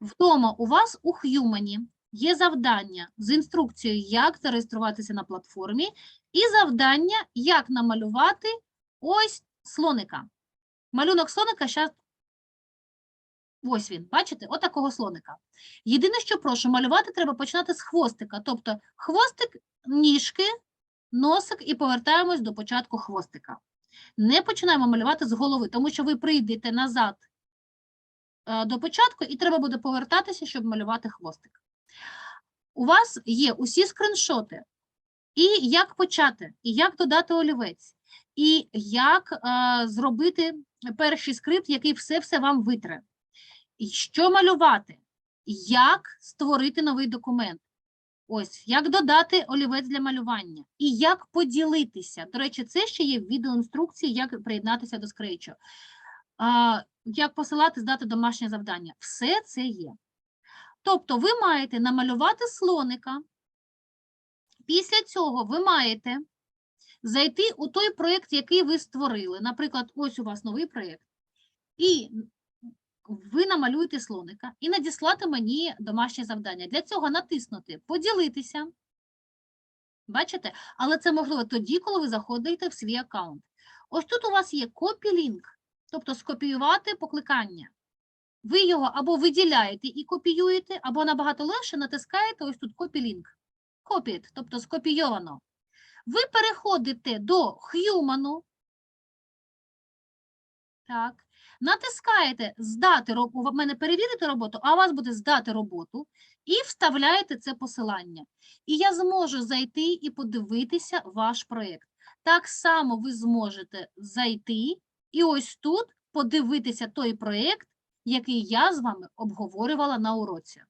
Вдома у вас у Х'юмані є завдання з інструкцією, як зареєструватися на платформі, і завдання, як намалювати ось слоника. Малюнок слоника зараз. Ось він, бачите, отакого слоника. Єдине, що прошу, малювати треба починати з хвостика. Тобто хвостик, ніжки, носик і повертаємось до початку хвостика. Не починаємо малювати з голови, тому що ви прийдете назад до початку і треба буде повертатися, щоб малювати хвостик. У вас є усі скриншоти, і як почати, і як додати олівець, і як е, зробити перший скрипт, який все-все вам витре. І що малювати, як створити новий документ. Ось, як додати олівець для малювання і як поділитися. До речі, це ще є відеоінструкції, як приєднатися до скрейчу. Як посилати, здати домашнє завдання. Все це є. Тобто ви маєте намалювати слоника. Після цього ви маєте зайти у той проєкт, який ви створили. Наприклад, ось у вас новий проєкт. І ви намалюєте слоника і надіслати мені домашнє завдання. Для цього натиснути Поділитися. Бачите? Але це можливо тоді, коли ви заходите в свій аккаунт. Ось тут у вас є копі-лінк, тобто скопіювати покликання. Ви його або виділяєте і копіюєте, або набагато легше натискаєте ось тут. Copied, тобто скопійовано. Ви переходите до Human. Так. Натискаєте здати роботу, в мене перевірити роботу, а у вас буде здати роботу, і вставляєте це посилання. І я зможу зайти і подивитися ваш проєкт. Так само ви зможете зайти і ось тут подивитися той проєкт, який я з вами обговорювала на уроці.